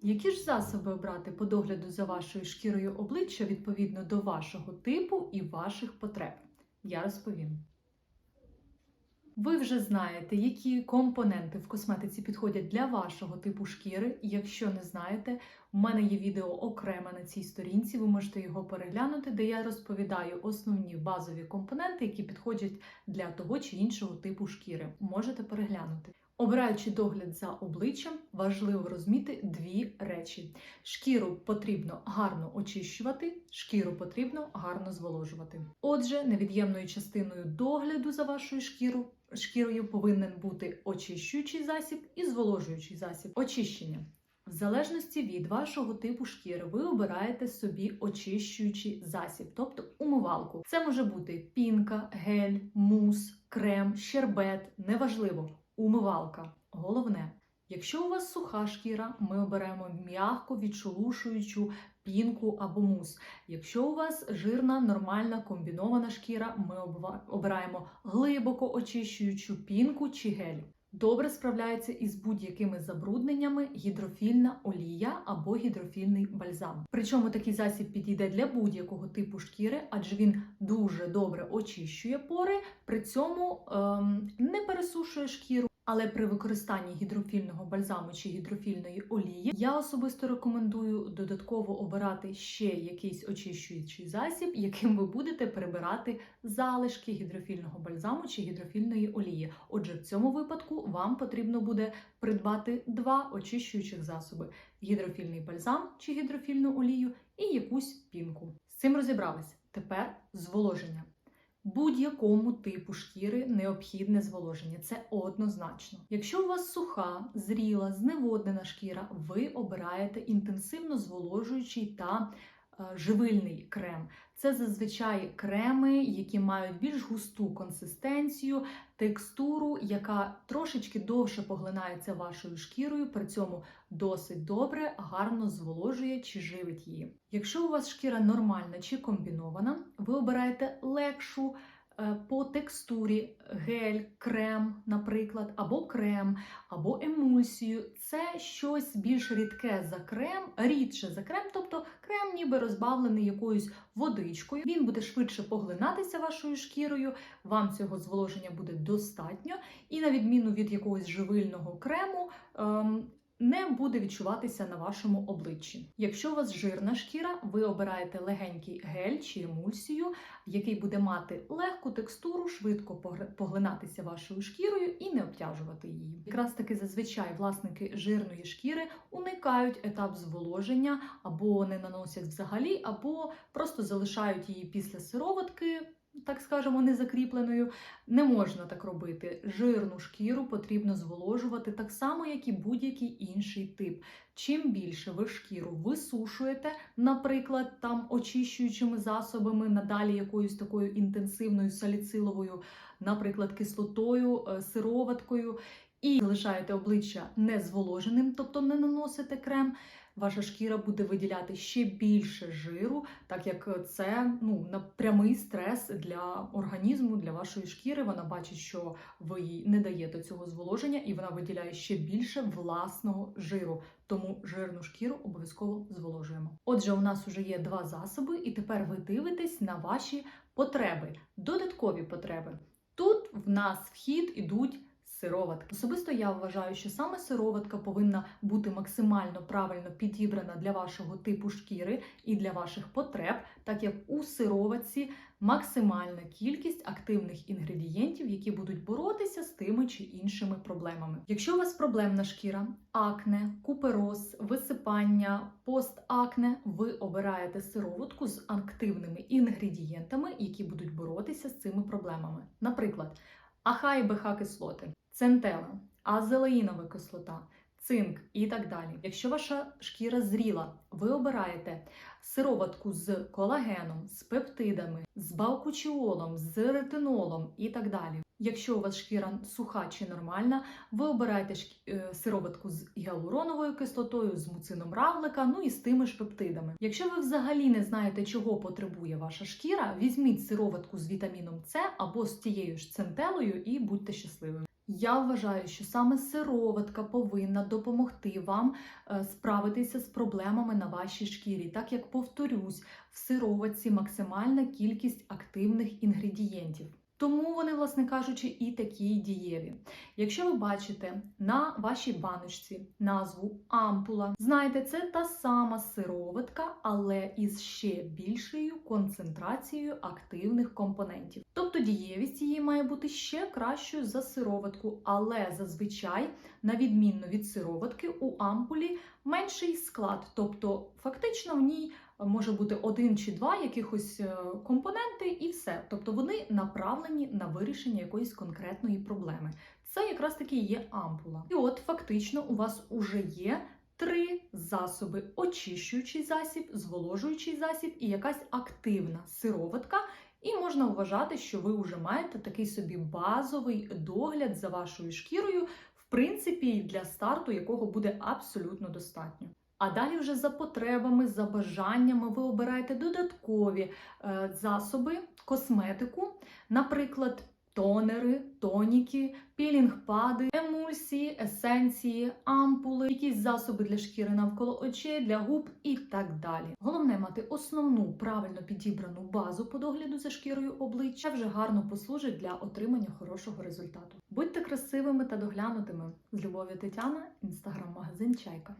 Які ж засоби обрати по догляду за вашою шкірою обличчя відповідно до вашого типу і ваших потреб? Я розповім. Ви вже знаєте, які компоненти в косметиці підходять для вашого типу шкіри. Якщо не знаєте, у мене є відео окремо на цій сторінці. Ви можете його переглянути, де я розповідаю основні базові компоненти, які підходять для того чи іншого типу шкіри. Можете переглянути. Обираючи догляд за обличчям, важливо розуміти дві речі: шкіру потрібно гарно очищувати, шкіру потрібно гарно зволожувати. Отже, невід'ємною частиною догляду за вашою шкіру, шкірою повинен бути очищуючий засіб і зволожуючий засіб. Очищення. В залежності від вашого типу шкіри, ви обираєте собі очищуючий засіб, тобто умивалку. Це може бути пінка, гель, мус, крем, щербет, неважливо умивалка. Головне, якщо у вас суха шкіра, ми оберемо м'яко відшелушуючу пінку або мус. Якщо у вас жирна, нормальна комбінована шкіра, ми обираємо глибоко очищуючу пінку чи гель. Добре справляється із будь-якими забрудненнями гідрофільна олія або гідрофільний бальзам. Причому такий засіб підійде для будь-якого типу шкіри, адже він дуже добре очищує пори, при цьому ем, не пересушує шкіру. Але при використанні гідрофільного бальзаму чи гідрофільної олії я особисто рекомендую додатково обирати ще якийсь очищуючий засіб, яким ви будете прибирати залишки гідрофільного бальзаму чи гідрофільної олії. Отже, в цьому випадку вам потрібно буде придбати два очищуючих засоби: гідрофільний бальзам чи гідрофільну олію і якусь пінку. З цим розібрались. Тепер зволоження. Будь-якому типу шкіри необхідне зволоження, це однозначно. Якщо у вас суха, зріла, зневоднена шкіра, ви обираєте інтенсивно зволожуючий та живильний крем. Це зазвичай креми, які мають більш густу консистенцію, текстуру, яка трошечки довше поглинається вашою шкірою, при цьому досить добре, гарно зволожує чи живить її. Якщо у вас шкіра нормальна чи комбінована, ви обираєте легшу. Е, По текстурі гель, крем, наприклад, або крем, або емульсію. Це щось більш рідке за крем, рідше за крем, тобто крем ніби розбавлений якоюсь водичкою. Він буде швидше поглинатися вашою шкірою, вам цього зволоження буде достатньо, і на відміну від якогось живильного крему. Не буде відчуватися на вашому обличчі. Якщо у вас жирна шкіра, ви обираєте легенький гель чи емульсію, який буде мати легку текстуру, швидко поглинатися вашою шкірою і не обтяжувати її. Якраз таки зазвичай власники жирної шкіри уникають етап зволоження або не наносять взагалі, або просто залишають її після сироватки. Так скажемо, незакріпленою. Не можна так робити. Жирну шкіру потрібно зволожувати так само, як і будь-який інший тип. Чим більше ви шкіру висушуєте, наприклад, там очищуючими засобами, надалі якоюсь такою інтенсивною саліциловою, наприклад, кислотою, е, сироваткою, і залишаєте обличчя незволоженим, тобто не наносите крем. Ваша шкіра буде виділяти ще більше жиру, так як це ну прямий стрес для організму, для вашої шкіри. Вона бачить, що ви їй не даєте цього зволоження, і вона виділяє ще більше власного жиру. Тому жирну шкіру обов'язково зволожуємо. Отже, у нас вже є два засоби, і тепер ви дивитесь на ваші потреби, додаткові потреби. Тут в нас вхід ідуть сироватки. Особисто я вважаю, що саме сироватка повинна бути максимально правильно підібрана для вашого типу шкіри і для ваших потреб, так як у сироватці максимальна кількість активних інгредієнтів, які будуть боротися з тими чи іншими проблемами. Якщо у вас проблемна шкіра, акне, купероз, висипання, постакне, ви обираєте сироватку з активними інгредієнтами, які будуть боротися з цими проблемами. Наприклад, аха і БХ кислоти, центела, азелаїнова кислота, цинк і так далі. Якщо ваша шкіра зріла, ви обираєте сироватку з колагеном, з пептидами, з баукучіолом, з ретинолом і так далі. Якщо у вас шкіра суха чи нормальна, ви обираєте е, сироватку з гіалуроновою кислотою, з муцином равлика, ну і з тими ж пептидами. Якщо ви взагалі не знаєте, чого потребує ваша шкіра, візьміть сироватку з вітаміном С або з тією ж центелою і будьте щасливими. Я вважаю, що саме сироватка повинна допомогти вам е, справитися з проблемами на вашій шкірі, так як повторюсь, в сироватці максимальна кількість активних інгредієнтів. Тому вони, власне кажучи, і такі дієві. Якщо ви бачите на вашій баночці назву ампула, знайте, це та сама сироватка, але із ще більшою концентрацією активних компонентів. Тобто дієвість її має бути ще кращою за сироватку, але зазвичай, на відмінно від сироватки, у ампулі менший склад, тобто фактично в ній може бути один чи два якихось е, компоненти, і все. Тобто вони направлені на вирішення якоїсь конкретної проблеми. Це якраз таки є ампула. І от фактично у вас уже є три засоби: очищуючий засіб, зволожуючий засіб і якась активна сироватка. І можна вважати, що ви вже маєте такий собі базовий догляд за вашою шкірою, принципі, для старту якого буде абсолютно достатньо. А далі вже за потребами, за бажаннями ви обираєте додаткові е, засоби, косметику, наприклад, тонери, тоніки, пілінг-пади, емульсії, есенції, ампули, якісь засоби для шкіри навколо очей, для губ і так далі. Головне мати основну правильно підібрану базу по догляду за шкірою обличчя вже гарно послужить для отримання хорошого результату. Будьте красивими та доглянутими з любов'ю Тетяна, інстаграм-магазин Чайка.